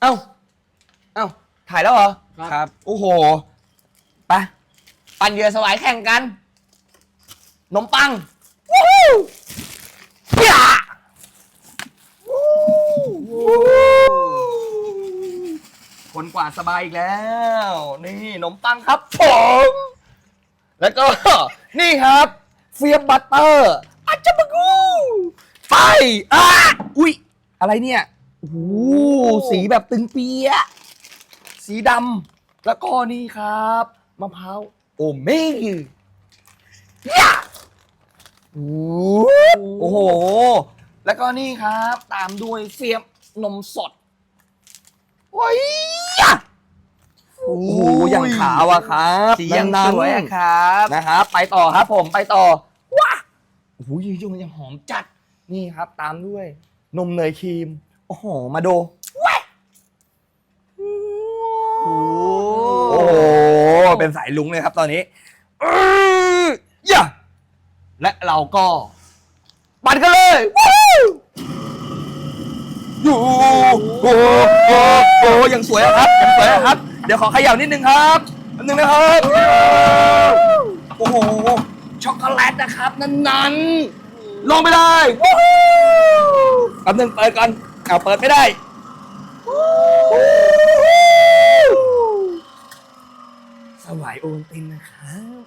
เอ้า เอ้า ถ่ายแล้วเหรอ ครับ โอ้โห ไป ปั่นเหยื่อสวายแข่งกันนมปัง วู้ฮู้ย่าวู้วู้คนกว่าดสบายอีกแล้ว นี่นมปังครับผม แล้วก็ นี่ครับ เฟียมบัตเตอร์อาจจะมากู ไปอะอุ้ย อะไรเนี่ย โอ้โหสีแบบตึงเปียะสีดำแล้วก็นี่ครับมะพร้าวโอเมกยะโอ้โห แล้วก็นี่ครับ ตามด้วยเฟียมนมสดโอ้ยยะโอ้โหอย่างขาวอะครับสียังนั้นสวยอะครับนะครับ ไปต่อครับผมไปต่อว้าโอ้โหยืดยังหอมจัดนี่ครับ ตามด้วย นมเนยครีม โอ้โห มาดูว้าโอ้โอ้โห เป็นสายลุงเลยครับตอนนี้เอ้ยย่าและเราก็ปั่นกันเลยวู้ยูโอ้โหโอ้โหโอ้โหยังสวยอะครับยังสวยอะครับ เดี๋ยวขอเขย่านิดนึงครับนิดนึงนะครับ โอ้โห ช็อกโกแลตนะครับ นั้นๆลงไปเลยวู้ฮู้แป๊บนึงเปิดก่อน เอาเปิดไม่ได้ สวายโอนตินนะครับ